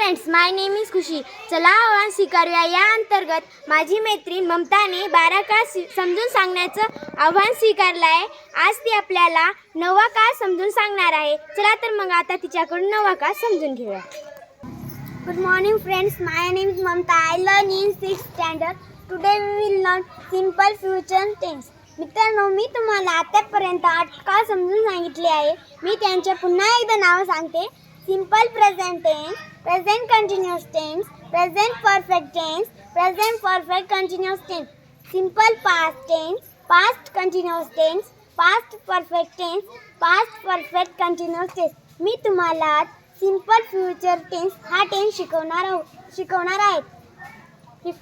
Friends my name is Khushi चला आव्हान स्वीकारूया. या अंतर्गत माझी मैत्रीण ममताने बारा काळ समजून सांगण्याचं आव्हान स्वीकारलं आहे आज ती आपल्याला नवा काळ समजून सांगणार आहे. चला तर मग आता तिच्याकडून नवा काळ समजून घेऊया. Good morning friends my name is Mamata. I learn in six standard today we will learn simple future tense मित्रांनो मी तुम्हाला आतापर्यंत आठ काळ समजून सांगितले आहे. मी त्यांचे पुन्हा एकदा नावं सांगते. Simple present tense present continuous tense present perfect tense present perfect continuous tense simple past tense past continuous tense past perfect tense past perfect continuous tense मी तुम्हाला सिंपल फ्युचर टेन्स हा टेन्स शिकवणार शिकवणार आहे.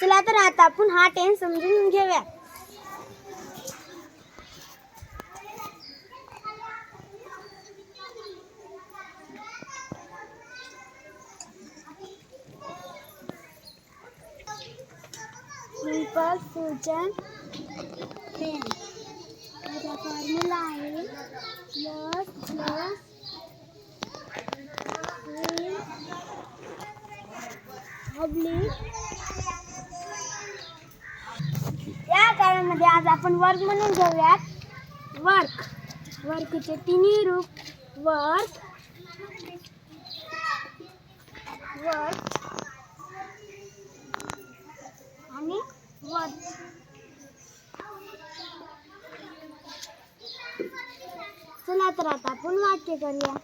चला तर आता आपण हा टेन्स समजून घेऊया. सिंपल फ्युचर टेन्स त्याचा फॉर्म्युला आहे प्लस प्लस या काळामध्ये आज आपण वर्क म्हणून घेऊयात वर्क वर्कचे तिन्ही रूप. वर्क वर्क आणि वर्क चला तर आता आपण वाक्य करूया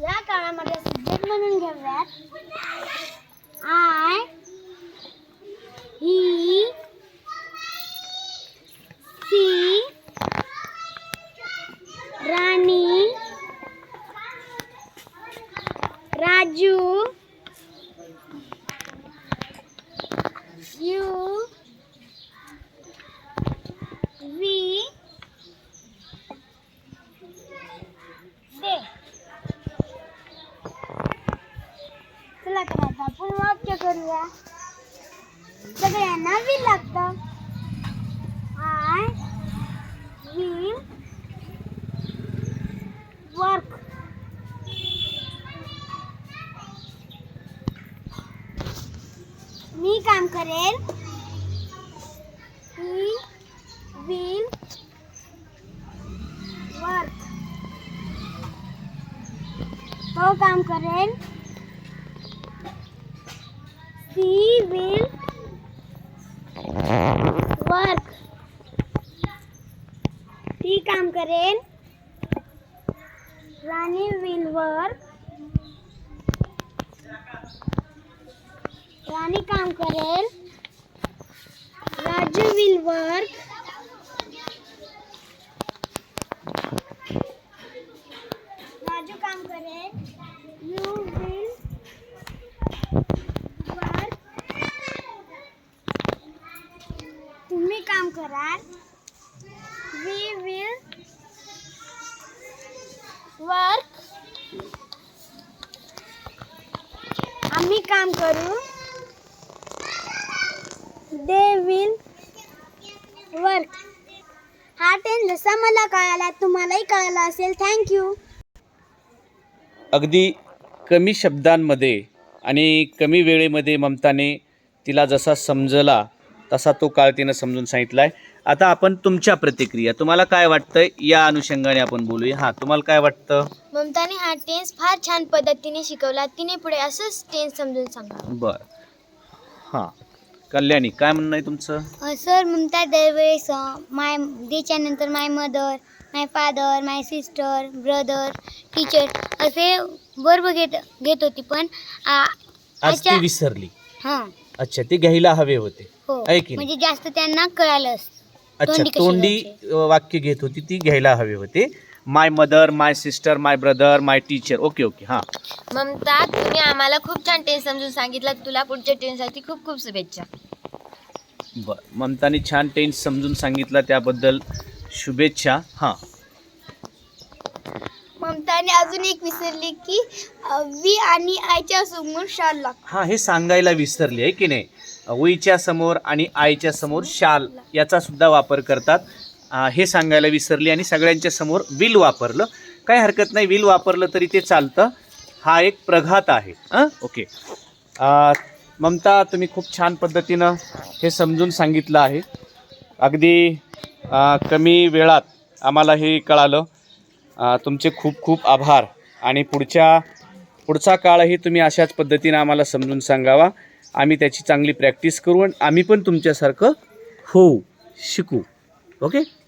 या काळामध्ये सब्जेक्ट म्हणून घेऊयात. I he she Rani Raju you we they चला तर आता आपण वाक्य करूया सगळ्यांना वी लागतं आय विल वर्क मी काम करेल ही विल वर्क तो काम करेल. सी विल वर्क ती काम करेल. राणी विल वर्क राणी काम करेल. राजू विल वर्क राजू काम करेल यू विल वर्क तुम्ही काम कराल. वी विल वर्क आम्ही काम करू. दे विल वर्क हा टेन जसा मला कळाला तुम्हालाही कळाला असेल. थँक्यू अगदी कमी शब्दांमध्ये आणि कमी वेळेमध्ये ममताने तिला जसा समजला तसा तो काळ तिनं समजून सांगितला आहे आता आपण तुमच्या प्रतिक्रिया तुम्हाला काय वाटतं या अनुषंगाने आपण बोलूया. हां तुम्हाला काय वाटतं? ममताने हा टेन्स फार छान पद्धतीने शिकवला. तिने पुढे असंच टेन्स समजून सांगा. बरं. हां. कल्याणी काय म्हणणं आहे तुमचं? सर ममता दरवेळेस माय देच्या नंतर my mother my father my sister brother teacher असे वर्ब घेत घेत होती पण आ- आज ती अच्छा. विसरली. हां. अच्छा ते घ्यायला हवे होते. हो. आहे की नाही? म्हणजे जास्त त्यांना कळालं अच्छा तोंडी कशी तोंडी घ्यायची? अ, वाक्य घेत होती ती घ्यायला हवे होते. My mother my sister my brother my teacher okay okay हां. ममता तुम्ही आम्हाला खूप छान टेन्स समजून सांगितलं. तुला पुढच्या टेन्ससाठी खूप खूप शुभेच्छा. बरं. ममताने छान टेन्स समजून सांगितला त्याबद्दल शुभेच्छा. हां. अजून एक विसरली की वी आणि आयच्या समोर शाल लागतो हां हे सांगायला विसरली आहे की नाही? वीच्या समोर आणि आईच्या समोर शाल याचा सुद्धा वापर करतात. हे सांगायला विसरली आणि सगळ्यांच्या समोर विल वापरलं. काही हरकत नाही विल वापरलं तरी ते चालतं. हा एक प्रघात आहे. हां ओके. ममता तुम्ही खूप छान पद्धतीनं हे समजून सांगितलं आहे. अगदी कमी वेळात आम्हाला हे कळालं. तुमचे खूप खूप आभार. आणि पुढच्या पुढचा काळही तुम्ही अशाच पद्धतीनं आम्हाला समजून सांगावा. आम्ही त्याची चांगली प्रॅक्टिस करू आणि आम्ही पण तुमच्यासारखं होऊ शिकू. ओके?